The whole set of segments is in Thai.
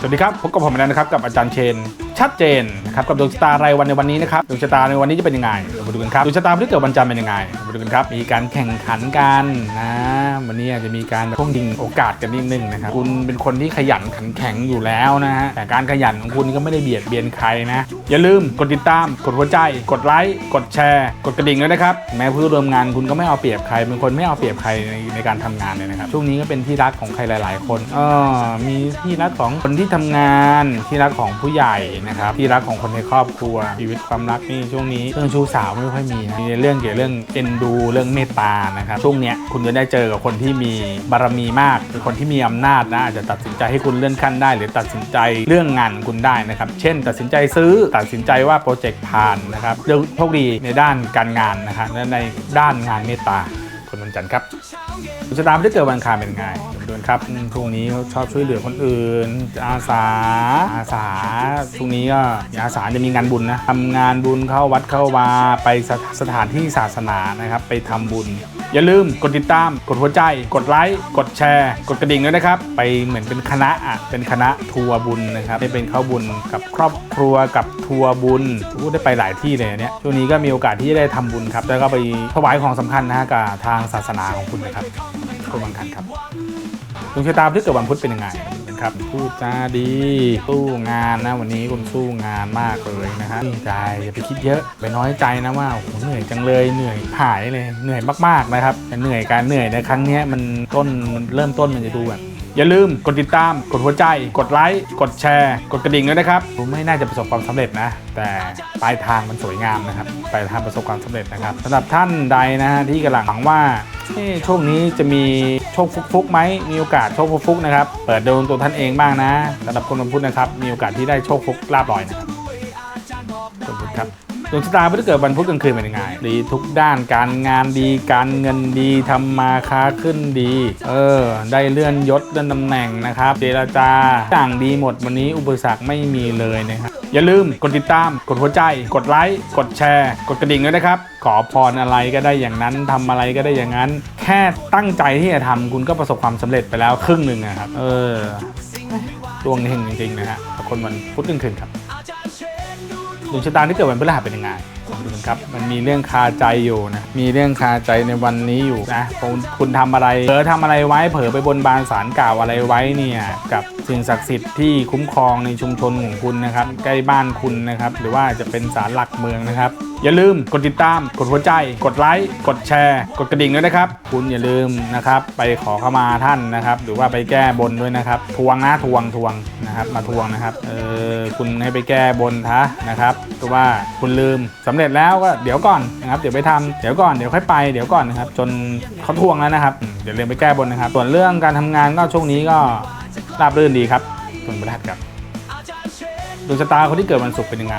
สวัสดีครับพบกับผมแล้วนะครับกับอาจารย์เชน ชัดเจนนะครับกับดวงชะตารายวันในวันนี้นะครับดวงชะตาในวันนี้จะเป็นยังไงเรามาดูกันครับดวงชะตาที่เกิดวันจันทร์เป็นยังไงเรามาดูกันครับมีการแข่งขันกันนะวันนี้อาจจะมีการพ่วงดิงโอกาสกันนิดนึงนะครับคุณเป็นคนที่ขยันขันแข็งอยู่แล้วนะฮะแต่การขยันของคุณก็ไม่ได้เบียดเบียนใครนะอย่าลืมกดติดตามกดหัวใจ กดไลค์กดแชร์ กดกระดิ่งด้วยนะครับแม้เพื่อร่วมงานคุณก็ไม่เอาเปรียบใครเป็นคนไม่เอาเปรียบใครในในการทำงานเลยนะครับช่วงนี้ก็เป็นที่รักของใครหลาย ๆ คนเออมีที่รักของคนที่ทำงานที่รักของผู้ใหญ่นะครับที่รักของคนในครอบครัวชีวิตความรักนี่ช่วงนี้เรื่องชู้สาวไม่ค่อยมีนะมีเรื่องเกี่ยวกับเรื่องเอ็นดูเรื่องเมตตานะครับช่วงเนี้ยคุณจะได้เจอกับคนที่มีบารมีมากเป็นคนที่มีอำนาจนะอาจจะตัดสินใจให้คุณเลื่อนขั้นได้ หรือตัดสินใจเรื่องงานคุณได้นะครับ เช่น ตัดสินใจซื้อตัดสินใจว่าโปรเจกต์ผ่านนะครับเรื่องโชคดีในด้านการงานนะครับและในด้านงานเมตตา คนวันจันทร์ครับดวงชะตาไม่ได้เกิดวันคารเป็นไงดวนครับช่วงนี้เขาชอบช่วยเหลือคนอื่น อาสา อาสาช่วงนี้ก็อาสาจะมีงานบุญนะทำงานบุญเข้าวัดเข้าวาไปสถสถานที่ศาสนานะครับ ไปทำบุญ อย่าลืมกดติดตาม กดหัวใจ กดไลค์ กดแชร์ กดกระดิ่งด้วยนะครับ ไปเหมือนเป็นคณะอะ เป็นคณะทัวร์บุญนะครับได้เป็นเข้าบุญกับครอบครัวกับทัวร์บุญพูดได้ไปหลายที่เลยเนี้ยช่วงนี้ก็มีโอกาสที่จะได้ทำบุญครับ แล้วก็ไปถวายของสำคัญนะฮะกับทางศาสนาของคุณนะครับคนบางคันครับดวงชะตาที่เกิดวันพุธเป็นยังไง ครับพูดจาดีสู้งานนะ วันนี้คุณสู้งานมากเลยนะฮะใจอย่าไปคิดเยอะไปน้อยใจนะว่าโอ้โหเหนื่อยจังเลยเหนื่อยหายเลยเหนื่อยมากๆนะครับแต่เหนื่อยการเหนื่อยในครั้งนี้มันต้นมันเริ่มต้นมันจะดูแบบอย่าลืมกดติดตาม กดหัวใจ กดไลค์ กดแชร์ กดกระดิ่งด้วยนะครับผมไม่น่าจะประสบความสำเร็จนะ แต่ปลายทางมันสวยงามนะครับ ปลายทางประสบความสำเร็จนะครับสำหรับท่านใดนะฮะที่กำลังหวังว่า เอ๊ะช่วงนี้จะมีโชคฟุกๆไหมมีโอกาสโชคฟุกๆนะครับ เปิดดวงตัวท่านเองบ้างนะสำหรับคนวันพุธนะครับ มีโอกาสที่ได้โชคฟุกลาบลอยนะครับขอบคุณครับดวงชะตาไม่ได้เกิดวันพุธกลางคืนเป็นยังไงดีทุกด้านการงานดีการเงินดีทำมาค้าขึ้นดี เออ ได้เลื่อนยศเลื่อนตำแหน่งนะครับ เจรจาต่างดีหมดวันนี้อุปสรรคไม่มีเลยนะครับ อย่าลืมกดติดตาม กดหัวใจ กดไลค์ กดแชร์ กดกระดิ่งด้วยนะครับ ขอพรอะไรก็ได้อย่างนั้นทำอะไรก็ได้อย่างนั้น แค่ตั้งใจที่จะทำคุณก็ประสบความสำเร็จไปแล้วครึ่งหนึ่งนะครับ เออดวงเฮงจริงๆนะฮะคนวันพุธกลางคืนครับ ดวงชะตาที่เกิดวันพฤหัสเป็นยังไงดูครับมันมีเรื่องคาใจอยู่นะมีเรื่องคาใจในวันนี้อยู่นะคุณคุณทำอะไรเผลอทำอะไรไว้เผลอไปบนบานสารกล่าวอะไรไว้เนี่ยกับสิ่งศักดิ์สิทธิ์ที่คุ้มครองในชุมชนของคุณนะครับใกล้บ้านคุณนะครับหรือว่าจะเป็นศาลหลักเมืองนะครับ อย่าลืมกดติดตาม กดหัวใจ กดไลค์กดแชร์ กดกระดิ่งด้วยนะครับ คุณอย่าลืมนะครับ ไปขอเข้ามาท่านนะครับ หรือว่าไปแก้บนด้วยนะครับ ทวงนะทวงทวง นะครับมาทวงนะครับเออคุณให้ไปแก้บนทะนะครับเพราะว่าคุณลืมสำเร็จแล้วก็เดี๋ยวก่อนนะครับเดี๋ยวไปทำเดี๋ยวก่อนเดี๋ยวค่อยไปเดี๋ยวก่อนนะครับจนเขาทวงแล้วนะครับเดี๋ยวเรียนไปแก้บนนะครับ ส่วนเรื่องการทำงานก็ช่วงนี้ก็ราบรื่นดีครับคุณประทัดครับดวงชะตาคนที่เกิดวันศุกร์เป็นยังไง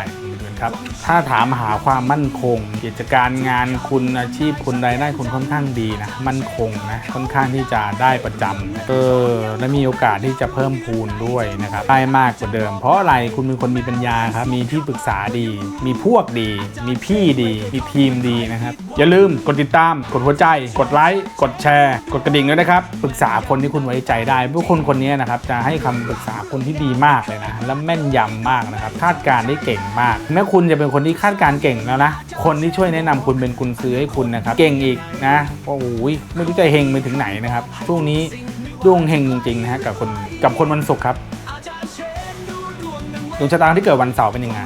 ครับ ถ้าถามหาความมั่นคง กิจการงานคุณอาชีพคุณรายได้คุณค่อนข้างดีนะ มั่นคงนะ ค่อนข้างที่จะได้ประจำเออและมีโอกาสที่จะเพิ่มพูนด้วยนะครับได้มากกว่าเดิม เพราะอะไรคุณเป็นคนมีปัญญาครับ มีที่ปรึกษาดี มีพวกดี มีพี่ดี มีทีมดีนะครับ อย่าลืมกดติดตาม กดหัวใจ กดไลค์ กดแชร์ กดกระดิ่งด้วยนะครับ ปรึกษาคนที่คุณไว้ใจได้เพราะคนคนนี้นะครับจะให้คำปรึกษาคนที่ดีมากเลยนะ และแม่นยำมากนะครับ คาดการณ์ได้เก่งมากแม้คุณจะเป็นคนที่คาดการเก่งแล้วนะ คนที่ช่วยแนะนำคุณเป็นกุญซื้อให้คุณนะครับ เก่งอีกนะโอ้โหไม่รู้จะเฮงไปถึงไหนนะครับ ช่วงนี้ดวงเฮงจริงๆนะฮะกับคนกับคนวันศุกร์ครับดวงชะตาที่เกิดวันเสาร์เป็นยังไง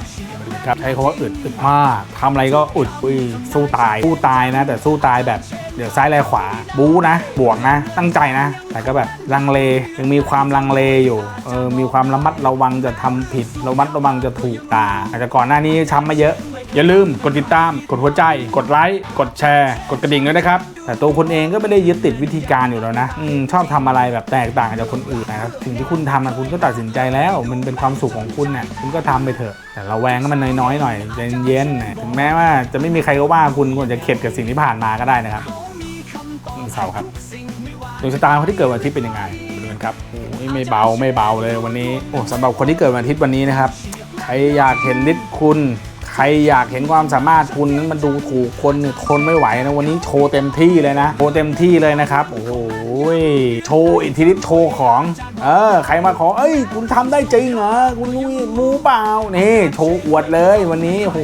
ดูครับใช้คำว่าอึดอึดมากทำอะไรก็อึดอุ้ยสู้ตายสู้ตายนะ แต่สู้ตายแบบ ดี๋ยวซ้ายแลขวา บู๊นะ บวกนะ ตั้งใจนะ แต่ก็แบบลังเล ยังมีความลังเลอยู่ เออ มีความระมัดระวังจะทำผิด ระมัดระวังจะถูกตา อาจจะก่อนหน้านี้ช้ำมาเยอะ อย่าลืมกดติดตาม กดหัวใจ กดไลค์ กดแชร์ กดกระดิ่งด้วยนะครับ แต่ตัวคุณเองก็ไม่ได้ยึดติดวิธีการอยู่แล้วนะอชอบทำอะไรแบบแตกต่างจากคนอื่นนะครับ สิ่งที่คุณทำนะคุณก็ตัดสินใจแล้ว มันเป็นความสุขของคุณเนี่ยคุณก็ทำไปเถอะ แต่เราแวงก็มันน้อยๆหน่อยเย็นๆนะถึงแม้ว่าจะไม่มีใครก็ว่าคุณคุณจะเข็ดกับสิ่งที่ผ่านมาก็ได้นะครับ เสาร์ครับดวงชะตาคนที่เกิดวันอาทิตย์เป็นยังไงดูกันครับโอ้ยไม่เบาไม่เบาเลยวันนี้โอ้สำหรับคนที่เกิดวันอาทิตย์วันนี้นะครับใครอยากเห็นฤทธิ์คุณ ใครอยากเห็นความสามารถคุณนั้นมันดูถูกคนเนี่ยทนไม่ไหวนะวันนี้โชว์เต็มที่เลยนะโชว์เต็มที่เลยนะครับโอ้โหยโชว์อิทธิฤทธิ์โชว์ของเออใครมาขอเอ้ย คุณทำได้จริงเหรอคุณนุ้ยมูเปล่านี่โชว์อวดเลยวันนี้โอ้โห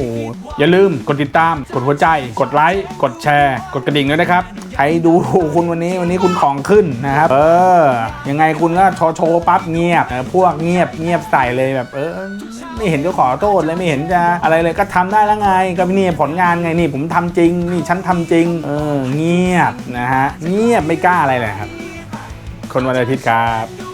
อย่าลืมกดติดตาม กดหัวใจ กดไลค์กดแชร์ กดกระดิ่งด้วยนะครับ ครดูคุณวันนี้วันนี้คุณของขึ้นนะครับ เออ ยังไงคุณก็โชว์โชว์ปั๊บเงียบพวกเงียบเงียบใส่เลยแบบ เออ ไม่เห็นจะขอโทษเลยไม่เห็นจะอะไรเลยก็ทำได้แล้วไง ก็นี่ผลงานไงนี่ผมทำจริง นี่ฉันทำจริง เออ เงียบนะฮะ เงียบไม่กล้าอะไรเลยครับ คนวันอาทิตย์ครับ